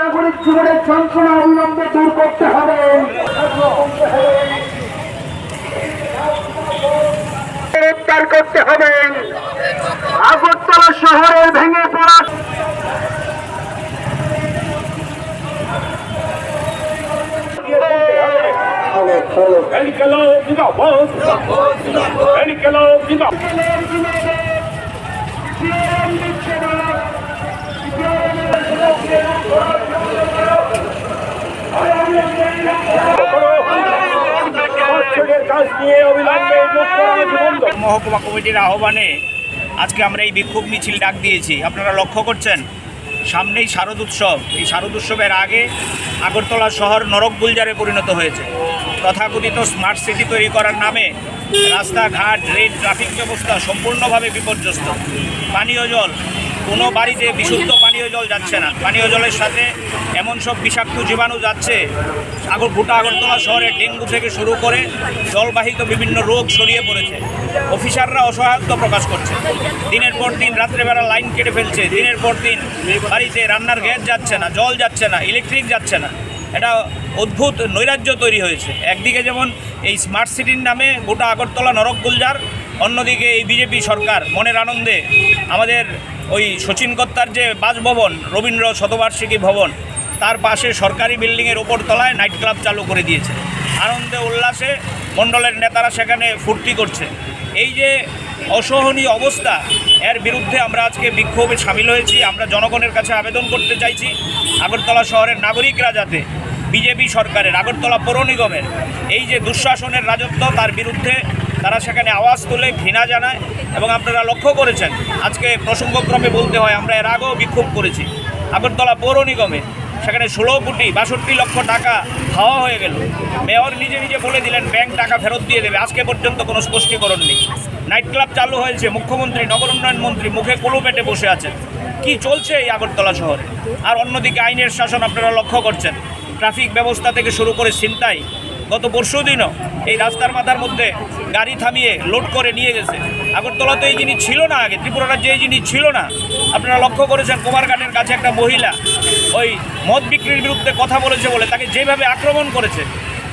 নাগরিক জীবনের যন্ত্রণা অবিলম্বে দূর করতে হবে গ্রেপ্তার করতে হবে আগরতলা শহরে ভেঙে পড়া Zindabad! মহকুমা কমিটির আহ্বানে আজকে আমরা এই বিক্ষোভ মিছিল ডাক দিয়েছি। আপনারা লক্ষ্য করছেন? সামনেই শারদ উৎসব। এই শারদ উৎসবের আগে আগরতলা শহর নরক গুলজারে পরিণত হয়েছে। তথাকথিত স্মার্ট সিটি তৈরি করার নামে রাস্তাঘাট, রেল, ট্রাফিক ব্যবস্থা সম্পূর্ণভাবে বিপর্যস্ত। পানীয় জল কোনো বাড়িতে বিশুদ্ধ পানীয় জল যাচ্ছে না। পানীয় জলের সাথে এমন সব বিষাক্ত জীবাণু যাচ্ছে, আগর গোটা আগরতলা শহরে ডেঙ্গু থেকে শুরু করে জলবাহিত বিভিন্ন রোগ ছড়িয়ে পড়েছে। অফিসাররা অসহায়ত্ব প্রকাশ করছে। দিনের পর দিন রাত্রেবেলা লাইন কেটে ফেলছে। দিনের পর দিন বাড়িতে রান্নার গ্যাস যাচ্ছে না, জল যাচ্ছে না, ইলেকট্রিক যাচ্ছে না। এটা অদ্ভুত নৈরাজ্য তৈরি হয়েছে। একদিকে যেমন এই স্মার্ট সিটির নামে গোটা আগরতলা নরক গুলজার অন্যদিকে এই বিজেপি সরকার মনের আনন্দে আমাদের ওই সচিন কত্তার যে বাসভবন, রবীন্দ্র শতবার্ষিকী ভবন, তার পাশে সরকারি বিল্ডিংয়ের ওপর তলায় নাইট ক্লাব চালু করে দিয়েছে। আনন্দে, উল্লাসে মণ্ডলের নেতারা সেখানে ফুর্তি করছে। এই যে অসহনীয় অবস্থা, এর বিরুদ্ধে আমরা আজকে বিক্ষোভে সামিল হয়েছি। আমরা জনগণের কাছে আবেদন করতে চাইছি, আগরতলা শহরের নাগরিকরা যাতে বিজেপি সরকারের, আগরতলা পৌর নিগমের এই যে দুঃশাসনের রাজত্ব, তার বিরুদ্ধে তারা সেখানে আওয়াজ তুলে ঘৃণা জানায় এবং আপনারা লক্ষ্য করেছেন, আজকে প্রসঙ্গক্রমে বলতে হয় আমরা এর আগেও বিক্ষোভ করেছি। আগরতলা পৌর নিগমে সেখানে ষোলো কোটি বাষট্টি লক্ষ টাকা খাওয়া হয়ে গেল। মেয়র নিজে নিজে বলে দিলেন, ব্যাংক টাকা ফেরত দিয়ে দেবে। আজকে পর্যন্ত কোনো স্পষ্টীকরণ নেই। নাইট ক্লাব চালু হয়েছে, মুখ্যমন্ত্রী, নগর উন্নয়ন মন্ত্রী মুখে কলু পেটে বসে আছেন। কি চলছে এই আগরতলা শহরে? আর অন্যদিকে আইনের শাসন আপনারা লক্ষ্য করছেন। ট্রাফিক ব্যবস্থা থেকে শুরু করে ছিনতাই। গত পরশু দিনও এই রাস্তার মাথার মধ্যে গাড়ি থামিয়ে লোড করে নিয়ে গেছে। আগরতলাতে এই জিনিস ছিল না আগে, ত্রিপুরা রাজ্যে এই জিনিস ছিল না। আপনারা লক্ষ্য করেছেন কুমারঘাটের কাছে একটা মহিলা ওই মদ বিক্রির বিরুদ্ধে কথা বলেছে বলে তাকে যেভাবে আক্রমণ করেছে,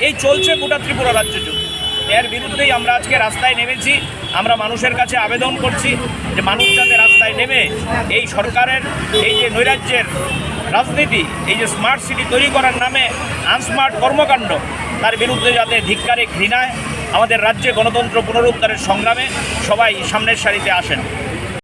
এই চলছে গোটা ত্রিপুরা রাজ্য জুড়ে। এর বিরুদ্ধেই আমরা আজকে রাস্তায় নেমেছি, আমরা মানুষের কাছে আবেদন করছি যে মানুষ যাতে রাস্তায় নেমে এই সরকারের, এই যে নৈরাজ্যের রাজনীতি, এই যে স্মার্ট সিটি তৈরি করার নামে আনস্মার্ট কর্মকাণ্ড, তার বিরুদ্ধে যাতে ধিক্কারে ঘৃণায় আমাদের রাজ্যে গণতন্ত্র পুনরুদ্ধারের সংগ্রামে সবাই সামনের সারিতে আসেন।